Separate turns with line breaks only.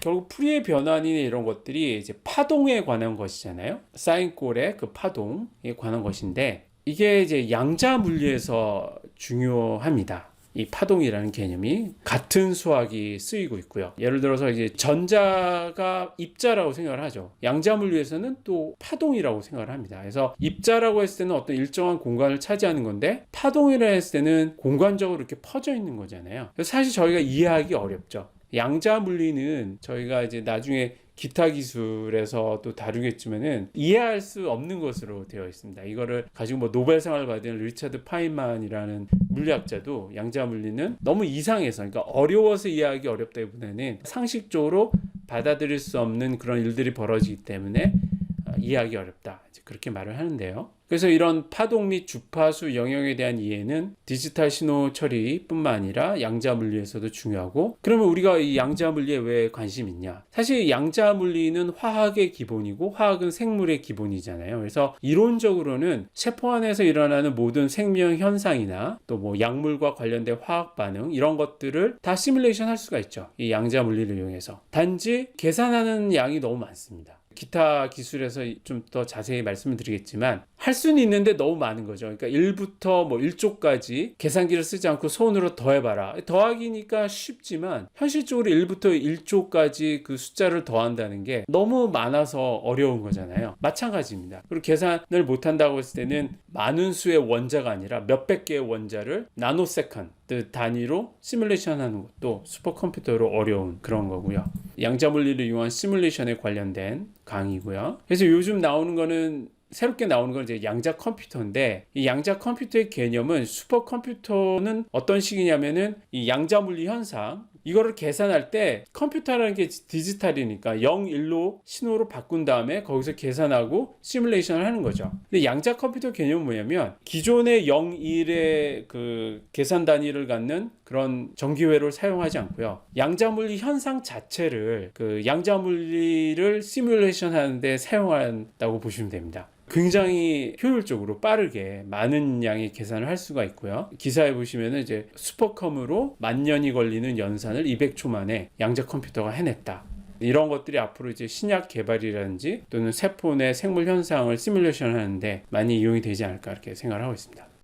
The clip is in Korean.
결국 풀이의 변환이나 이런 것들이 이제 파동에 관한 것이잖아요. 사인꼴의 그 파동에 관한 것인데 이게 이제 양자 물리에서 중요합니다. 이 파동이라는 개념이 같은 수학이 쓰이고 있고요. 예를 들어서 이제 전자가 입자라고 생각을 하죠. 양자 물리에서는 또 파동이라고 생각을 합니다. 그래서 입자라고 했을 때는 어떤 일정한 공간을 차지하는 건데 파동이라 했을 때는 공간적으로 이렇게 퍼져 있는 거잖아요. 그래서 사실 저희가 이해하기 어렵죠. 양자 물리는 저희가 이제 나중에 기타 기술에서 또 다루겠지만은 이해할 수 없는 것으로 되어 있습니다. 이거를 가지고 뭐 노벨상을 받은 리차드 파인만이라는 물리학자도 양자 물리는 너무 이상해서 그러니까 어려워서 이해하기 어렵다기보다는 상식적으로 받아들일 수 없는 그런 일들이 벌어지기 때문에 아, 이해하기 어렵다. 그렇게 말을 하는데요. 그래서 이런 파동 및 주파수 영역에 대한 이해는 디지털 신호 처리뿐만 아니라 양자 물리에서도 중요하고 그러면 우리가 이 양자 물리에 왜 관심 있냐? 사실 양자 물리는 화학의 기본이고 화학은 생물의 기본이잖아요. 그래서 이론적으로는 세포 안에서 일어나는 모든 생명 현상이나 또 뭐 약물과 관련된 화학 반응 이런 것들을 다 시뮬레이션 할 수가 있죠. 이 양자 물리를 이용해서. 단지 계산하는 양이 너무 많습니다. 기타 기술에서 좀 더 자세히 말씀을 드리겠지만 할 수는 있는데 너무 많은 거죠. 그러니까 1부터 뭐 1조까지 계산기를 쓰지 않고 손으로 더해봐라. 더하기니까 쉽지만 현실적으로 1부터 1조까지 그 숫자를 더한다는 게 너무 많아서 어려운 거잖아요. 마찬가지입니다. 그리고 계산을 못한다고 했을 때는 많은 수의 원자가 아니라 몇백 개의 원자를 나노세컨드 단위로 시뮬레이션 하는 것도 슈퍼컴퓨터로 어려운 그런 거고요. 양자 물리를 이용한 시뮬레이션에 관련된 강의고요. 그래서 요즘 나오는 거는 새롭게 나오는 건 이제 양자 컴퓨터인데 이 양자 컴퓨터의 개념은 슈퍼 컴퓨터는 어떤 식이냐면은 이 양자 물리 현상 이거를 계산할 때 컴퓨터라는 게 디지털이니까 0, 1로 신호로 바꾼 다음에 거기서 계산하고 시뮬레이션을 하는 거죠. 근데 양자 컴퓨터 개념은 뭐냐면 기존의 0, 1의 그 계산 단위를 갖는 그런 전기회로를 사용하지 않고요. 양자 물리 현상 자체를 그 양자 물리를 시뮬레이션 하는데 사용한다고 보시면 됩니다. 굉장히 효율적으로 빠르게 많은 양의 계산을 할 수가 있고요. 기사에 보시면은 이제 슈퍼컴으로 만 년이 걸리는 연 산을 200초 만에 양자 컴퓨터가 해냈다. 이런 것들이 앞으로 이제 신약 개발이라든지 또는 세포 내 생물 현상을 시뮬레이션 하는데 많이 이용이 되지 않을까 이렇게 생각을 하고 있습니다.